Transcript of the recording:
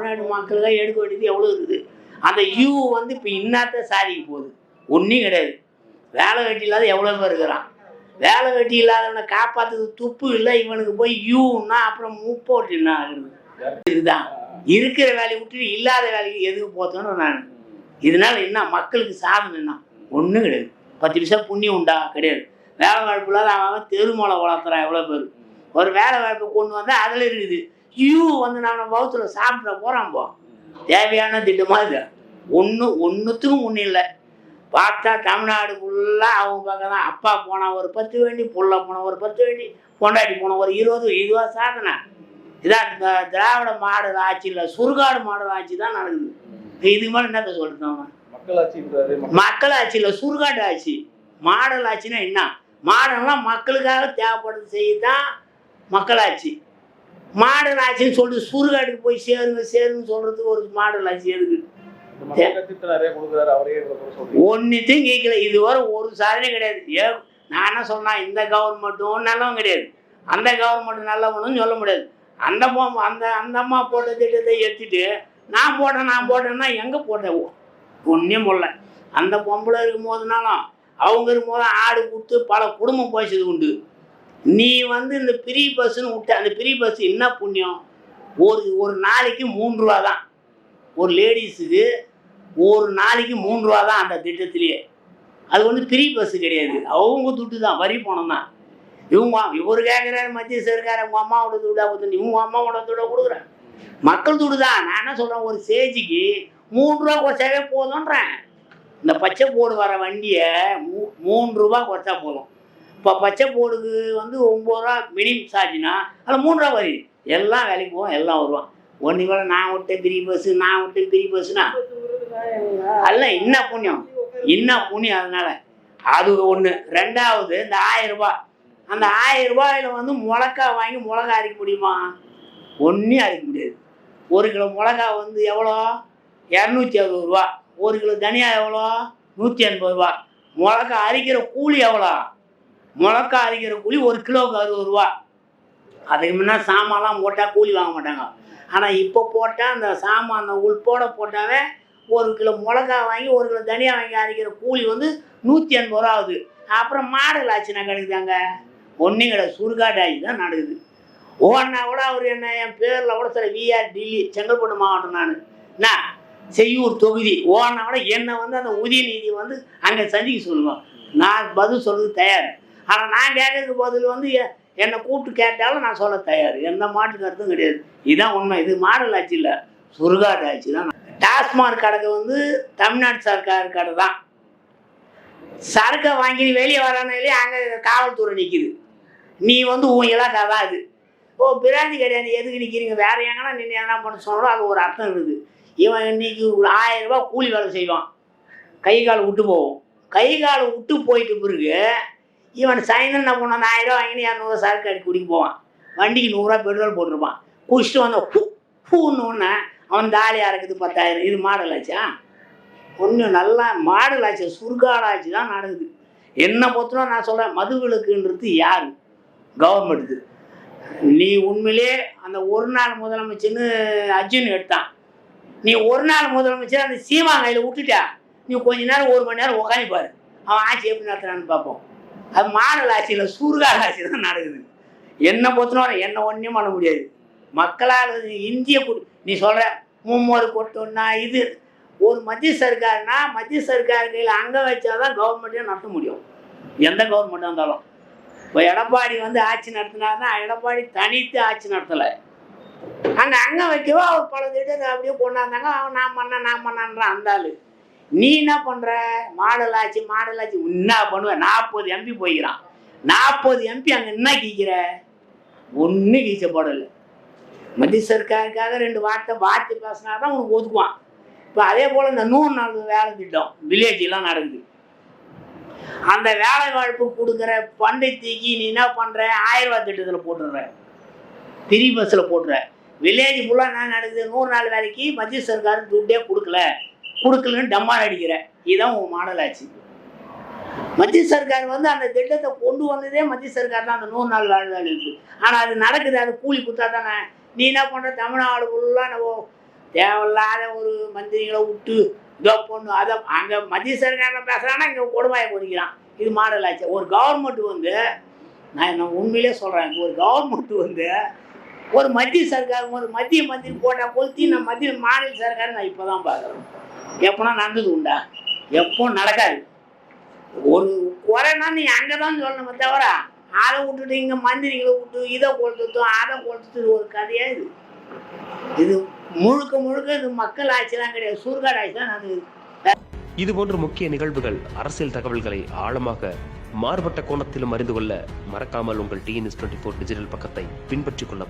தமிழ்நாடு மக்களுக்கு எடுக்க வேண்டியது எவ்வளோ இருக்குது? அந்த யூ வந்து இப்போ இன்னாத்த சாதிக்க போகுது. ஒன்றும் கிடையாது. வேலை வெட்டி இல்லாத எவ்வளோ பேர் இருக்கிறான்? வேலை வெட்டி இல்லாதவனை காப்பாற்றுறது துப்பு இல்லை இவனுக்கு போய் யூன்னா அப்புறம் முப்போட்டு என்ன ஆகுது இதுதான். இருக்கிற வேலையை விட்டுட்டு இல்லாத வேலைக்கு எதுக்கு போத்தோன்னு நான். இதனால என்ன? மக்களுக்கு சாதம் என்ன? ஒன்றும் கிடையாது. பத்து பைசா புண்ணியம் உண்டா? கிடையாது. வேலை வாய்ப்பு இல்லாத அவன் அவன் தெருமலை வளர்த்துறான் எவ்வளோ பேர். ஒரு வேலை வாய்ப்பு கொண்டு வந்தால் அதில் இருக்குது. யூ வந்து நான் வகுத்துல சாப்பிட போகிறான் போ. தேவையான திட்டமாக இது ஒன்று ஒன்றுத்துக்கும் ஒன்றும் இல்லை. பார்த்தா தமிழ்நாடு ஃபுல்லாக அவங்க பக்கம் தான் அப்பா போனால் ஒரு பத்து வேண்டி புள்ள போனால் ஒரு பத்து வேண்டி பொண்டாட்டி போனால் ஒரு இருபது இதுவாக சாதனை. இதான் இந்த திராவிட மாடல் ஆட்சியில் சுடுகாடு மாடல் ஆட்சி தான் நடக்குது. இதுக்கு மேலே என்னத்த சொல்லிட்டோம் மக்களாட்சின்றாரு மக்கள். ஆட்சியில் சுடுகாட்டு ஆட்சி. மாடல் ஆட்சினா என்ன? மாடல்லாம் மக்களுக்காக தேவைப்படுறது செய்ய தான் மக்களாட்சி. மாடல் ஆட்சின்னு சொல்லிட்டு சுடுகாட்டுக்கு போய் சேருங்க சேருங்க சொல்கிறதுக்கு ஒரு மாடல் ஆட்சி எதுக்கு ஒன்றுத்தையும் கேட்கல இதுவரை ஒரு சாதனை கிடையாது. ஏ நான் சொன்னேன் இந்த கவர்மெண்ட்டும் நல்லவன் கிடையாது. அந்த கவர்மெண்ட் நல்லவனும் சொல்ல முடியாது. அந்த அந்த அந்த அம்மா போட்ட திட்டத்தை எடுத்துட்டு நான் போட்டேன் நான் போட்டேன்னா எங்கே போட்டேன்? ஒன்றும் போடல. அந்த பொம்பளை இருக்கும் போதுனாலும் அவங்க இருக்கும்போது ஆடு கொடுத்து பல குடும்பம் போச்சது உண்டு. நீ வந்து இந்த பிரி பஸ்ஸுன்னு விட்ட அந்த பிரி பஸ் என்ன புண்ணியம்? ஒரு ஒரு நாளைக்கு மூணு ரூபா தான் ஒரு லேடிஸுக்கு ஒரு நாளைக்கு மூணு ரூபா தான் அந்த திட்டத்திலேயே. அது வந்து ஃப்ரீ பஸ்ஸு கிடையாது. அவங்க துட்டு தான் வரி பணம் தான் இவங்க இவர் கேட்குறாரு மத்திய சர்க்கார் உங்கள் அம்மாவோட துட்டா கொடுத்து இவங்க அம்மாவோட துட கொடுக்குறேன் மக்கள் துட்டு தான் நான் என்ன சொல்கிறேன் ஒரு சேஜிக்கு மூணு ரூபா குறைச்சாவே போதும்ன்றேன். இந்த பச்சை போடு வர வண்டியை மூ மூணு ரூபா குறைச்சா போதும். இப்போ பச்சை போர்டுக்கு வந்து ஒம்பது ரூபா மினிமம் சார்ஜ்னா அதில் மூணு ரூபா வரி எல்லாம் வேலைக்கு போவோம் எல்லாம் வருவான் ஒன்று கூட நான் விட்டேன் பிரி பஸ்ஸு நான் விட்டேன் பிரி பஸ்ஸுனா அல்ல என்ன புண்ணியம்? என்ன புண்ணியம் அதனால? அது ஒன்று ரெண்டாவது இந்த ஆயிரம் ரூபாய் அந்த ஆயிரம் ரூபாயில் வந்து மிளகா வாங்கி மிளகா அரைக்க முடியுமா? ஒன்றும் அரைக்க முடியாது. ஒரு கிலோ மிளகா வந்து எவ்வளோ? இரநூத்தி அறுபது ரூபா. ஒரு கிலோ தனியா எவ்வளோ? நூற்றி எண்பது ரூபா. மிளகா அரைக்கிற கூலி எவ்வளோ? மிளகா அரைக்கிற கூலி ஒரு கிலோவுக்கு அறுபது ரூபா. அதுக்கு முன்னே சாமான்லாம் போட்டால் கூலி வாங்க மாட்டாங்க. ஆனால் இப்போ போட்டால் அந்த சாமான் அந்த உள்போட போட்டாவே ஒரு கிலோ மிளகா வாங்கி ஒரு கிலோ தனியாக வாங்கி அரைக்கிற கூலி வந்து நூற்றி எண்பது ரூபா ஆகுது. அப்புறம் மாடல் ஆச்சுன்னா கிடைக்குதாங்க ஒன்றும் கிடையாது. சுருக்காட்டு ஆட்சி தான் நடக்குது. ஓடனா கூட அவர் என்ன என் பேரில் கூட சில விஆர் டில்லி செங்கல்பட்டு மாவட்டம் நான். என்ன? செய்யூர் தொகுதி. ஓடனா கூட என்னை வந்து அந்த உதயநிதி வந்து அங்கே சந்திக்க சொல்லுவோம் நான் பதில் சொல்கிறது தயார். ஆனால் நான் கேட்கறதுக்கு பதில் வந்து என்னை கூப்பிட்டு கேட்டாலும் நான் சொல்ல தயார். எந்த மாட்டு கருத்தும் கிடையாது. இதுதான் உண்மை. இது மாடல் ஆட்சி இல்லை. சுடுகாடு ஆட்சி தான். டாஸ்மாக் கடைக்கு வந்து தமிழ்நாடு சர்க்கார் கடை தான். சரக்கை வாங்கி வெளியே வெளியே வரானாலே அங்கே காவல்துறை நிற்கிது நீ வந்து உன் இலாக்கா தான் அது. ஓ பிராந்தி கிடையாது. எதுக்கு நிற்கிறீங்க வேற எங்கன்னா நின்று என்ன பண்ண சொன்னாலும் அது ஒரு அர்த்தம் இருக்குது. இவன் இன்னைக்கு ஒரு ஆயிரம் ரூபாய் கூலி வேலை செய்வான். கை கால் விட்டு போவோம். கை கால் விட்டு போயிட்டு பிறகு இவன் சாயந்தரம் என்ன பண்ண ஆயிரம் ரூபாய் வாங்கி இரநூறுவா சரக்கு அடி குடிக்க போவான். வண்டிக்கு நூறுரூவா பெட்ரோல் போட்டிருப்பான். குடிச்சிட்டு வந்த ஹூ ஹூன்னு ஒன்று அவன் தாலியாக இருக்குது பத்தாயிரம். இது மாடல் ஆச்சா? ஒன்று நல்லா மாடல் ஆச்சு. சுருகாடாச்சு தான் நடக்குது. என்ன பொறுத்தவரை நான் சொல்கிறேன் மதுவிலக்குன்றது யார்? கவர்மெண்ட்டு நீ உண்மையிலே அந்த ஒரு நாள் முதலமைச்சர்னு அர்ஜுன் எடுத்தான். நீ ஒரு நாள் முதலமைச்சர் அந்த சீமாங்கையில் விட்டுட்டா நீ கொஞ்ச நேரம் ஒரு மணி நேரம் உட்காந்து பாரு. அவன் ஆட்சி எப்படி நடத்துறான்னு பார்ப்போம் அது மாடல் ஆட்சியில் சூர்கா ராசி தான் நடக்குது. என்னை பொறுத்தவரை என்ன ஒன்றும் பண்ண முடியாது. மக்களால் இந்திய நீ சொல்கிற மும்மொரு கொட்டோன்னா இது. ஒரு மத்திய சர்க்கார்னா மத்திய சர்க்கார் கையில் அங்கே வச்சாதான் கவர்மெண்ட்டே நடத்த முடியும். எந்த கவர்மெண்ட்டாக இருந்தாலும். இப்போ எடப்பாடி வந்து ஆட்சி நடத்தினாருன்னா எடப்பாடி தனித்து ஆட்சி நடத்தலை. அங்கே அங்கே வைக்கவோ அவர் பல திட்டத்தை அப்படியே கொண்டாந்தாங்க. அவன் நான் பண்ண நான் பண்ணான்றான் அந்த ஆள். நீ என்ன பண்ணுற மாடல் ஆச்சு மாடல் ஆச்சு என்ன பண்ணுவ நாற்பது எம்பி போய்க்கிறான் நாற்பது எம்பி அங்கே என்ன கீக்கிற? ஒன்றும் போடல. மத்திய சர்க்காருக்காக ரெண்டு வார்த்தை வார்த்தை பேசினா தான் உனக்கு ஒதுக்குவான். இப்போ அதே போல் இந்த நூறு நாள் வேலை திட்டம் வில்லேஜெலாம் நடக்குது. அந்த வேலை வாய்ப்பு கொடுக்குற பண்டை தூக்கி நீ என்ன பண்ணுற ஆயிரம் ரூபாய் திட்டத்தில் போட்டுடுற. ஃப்ரீ பஸ்ஸில் போட்டுற. வில்லேஜ் ஃபுல்லாக என்ன நடக்குது? நூறு நாள் வேலைக்கு மத்திய சர்க்கார் துட்டே கொடுக்கல. கொடுக்கலன்னு டம்மால் அடிக்கிற. இதுதான் உன் மாடல் ஆச்சு மத்திய சர்க்கார் வந்து அந்த திட்டத்தை கொண்டு வந்ததே மத்திய சர்க்கார் தான். அந்த நூறு நாள் வேலை இருக்குது ஆனால் அது நடக்குது. அது கூலி கொடுத்தா தானே. நீ என்ன பண்ணுற தமிழ்நாடு ஃபுல்லாக நம்ம தேவையில்லாத ஒரு மந்திரிகளை விட்டு இதோ பொண்ணு. அதை அங்கே மத்திய சர்க்காரில் பேசுகிறான்னா இங்கே கொடுமையை பொறிக்கிறான். இது மாடல் ஆச்சு ஒரு கவர்மெண்ட் வந்து நான் நான் உண்மையிலே சொல்கிறேன் ஒரு கவர்மெண்ட் வந்து ஒரு மத்திய சர்க்கார் ஒரு மத்திய மந்திரி போட்டால் கொளுத்தி நான் மத்திய மாநில சர்க்கார் நான் இப்போ தான் பார்க்குறேன். எப்போனா நடந்தது உண்டா? எப்போ நடக்காது. ஒரு குறைனா நீ அங்கே தான் சொல்லணுமே தவிர அதை விட்டுட்டு இங்கே மந்திரிகளை விட்டு இதை கொளுத்துட்டும் அதை கொளுத்துட்டு ஒரு கதையா இது. இது முழுக்க முழுக்க இது மக்கள் ஆட்சிலாம் கிடையாது சூர்காடு ஆட்சி தான் நடந்தது இது போன்ற முக்கிய நிகழ்வுகள் அரசியல் தகவல்களை ஆழமாக மாறுபட்ட கோணத்திலும் அறிந்து கொள்ள மறக்காமல் உங்கள் டிஎன்எஸ் டுவெண்ட்டி ஃபோர் டிஜிட்டல் பக்கத்தை பின்பற்றிக் கொள்ளவும்.